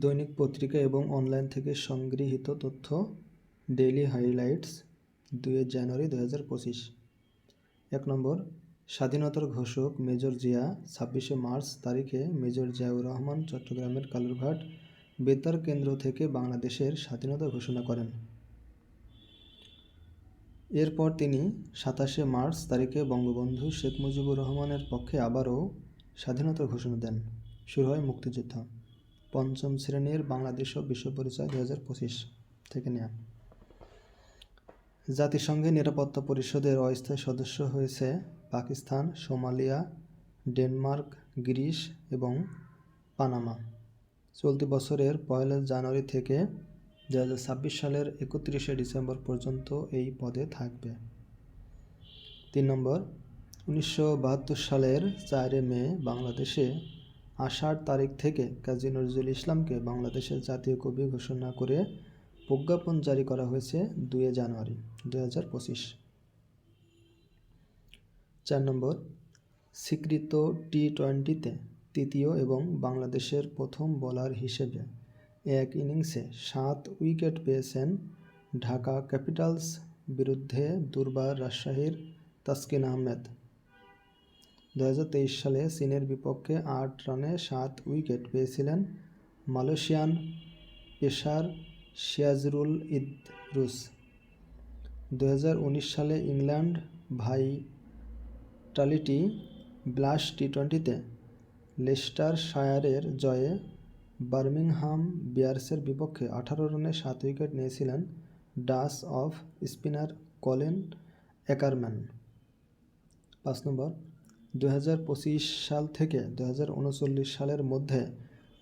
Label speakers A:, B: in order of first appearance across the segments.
A: দৈনিক পত্রিকা এবং অনলাইন থেকে সংগৃহীত তথ্য, ডেইলি হাইলাইটস, দুই জানুয়ারি দু হাজার পঁচিশ। এক নম্বর, স্বাধীনতার ঘোষক মেজর জিয়া, ছাব্বিশে মার্চ তারিখে মেজর জিয়াউর রহমান চট্টগ্রামের কালুরঘাট বেতার কেন্দ্র থেকে বাংলাদেশের স্বাধীনতা ঘোষণা করেন। এরপর তিনি সাতাশে মার্চ তারিখে বঙ্গবন্ধু শেখ মুজিবুর রহমানের পক্ষে আবারও স্বাধীনতার ঘোষণা দেন। শুরু হয় মুক্তিযুদ্ধ। পঞ্চম শ্রেণির বাংলাদেশ ও বিশ্ব পরিচয় দু হাজার পঁচিশ থেকে নেওয়া জাতিসংঘের নিরাপত্তা পরিষদের অস্থায়ী সদস্য হয়েছে পাকিস্তান, সোমালিয়া, ডেনমার্ক, গ্রিস এবং পানামা। চলতি বছরের পয়লা জানুয়ারি থেকে দু হাজার ছাব্বিশ সালের একত্রিশে ডিসেম্বর পর্যন্ত এই পদে থাকবে। তিন নম্বর, উনিশশো বাহাত্তর সালের চারে মে বাংলাদেশে আষাঢ় তারিখ থেকে কাজী নজরুল ইসলামকে বাংলাদেশের জাতীয় কবি ঘোষণা করে প্রজ্ঞাপন জারি করা হয়েছে দুই জানুয়ারি দু হাজার পঁচিশ। চার নম্বর, স্বীকৃত টি টোয়েন্টিতে তৃতীয় এবং বাংলাদেশের প্রথম বোলার হিসেবে এক ইনিংসে সাত উইকেট পেয়েছেন ঢাকা ক্যাপিটালস বিরুদ্ধে দুর্বার রাজশাহীর তাসকিন আহমেদ। দু হাজার তেইশ সালে চীনের বিপক্ষে আট রানে সাত উইকেট পেয়েছিলেন মালয়েশিয়ান পেসার সিয়াজরুল ইদরুস। দু হাজার উনিশ সালে ইংল্যান্ড ভাইটালিটি ব্লাস টি টোয়েন্টিতে লেস্টার শায়ারের জয়ে বার্মিংহাম বিয়ার্সের বিপক্ষে আঠারো রানে সাত উইকেট নিয়েছিলেন Dutch off spinner Colin Ackermann. পাঁচ নম্বর দু হাজার পঁচিশ সাল থেকে দুই হাজার উনচল্লিশ সালের মধ্যে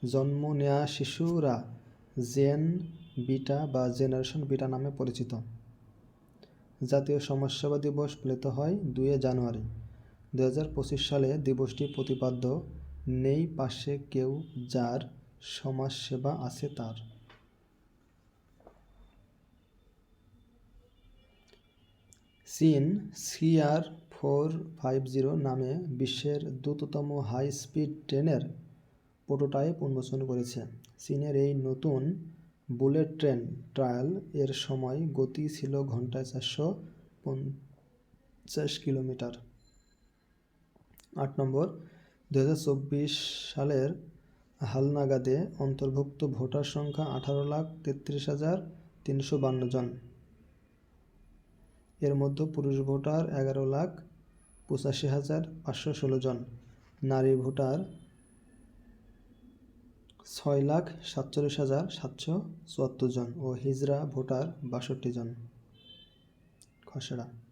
A: জন্ম নেওয়া শিশুরা জেন বিটা বা জেনারেশন বিটা নামে পরিচিত। জাতীয় সমাজসেবা দিবস পালিত হয় দুই জানুয়ারি। দুহাজার পঁচিশ সালে দিবসটি প্রতিপাদ্য, নেই পাশে কেউ যার সমাজসেবা আছে তার। চীন সিআর ফোর ফাইভ জিরো নামে বিশ্বের দ্রুততম হাই স্পিড ট্রেনের প্রোটোটাইপ উন্মোচন করেছে। চীনের এই নতুন বুলেট ট্রেন ট্রায়াল এর সময় গতি ছিল ঘন্টায় চারশো পঞ্চাশ কিলোমিটার। আট নম্বর দু হাজার চব্বিশ সালের হালনাগাদে অন্তর্ভুক্ত ভোটার সংখ্যা আঠারো লাখ তেত্রিশ হাজার তিনশো বান্ন জন। এর মধ্যে পুরুষ ভোটার এগারো লাখ পঁচাশি হাজার পাঁচশো ষোলো জন। নারী ভোটার ছয় লাখ সাতচল্লিশ হাজার সাতশো চুয়াত্তর জন ও হিজড়া ভোটার বাষট্টি জন। খসড়া।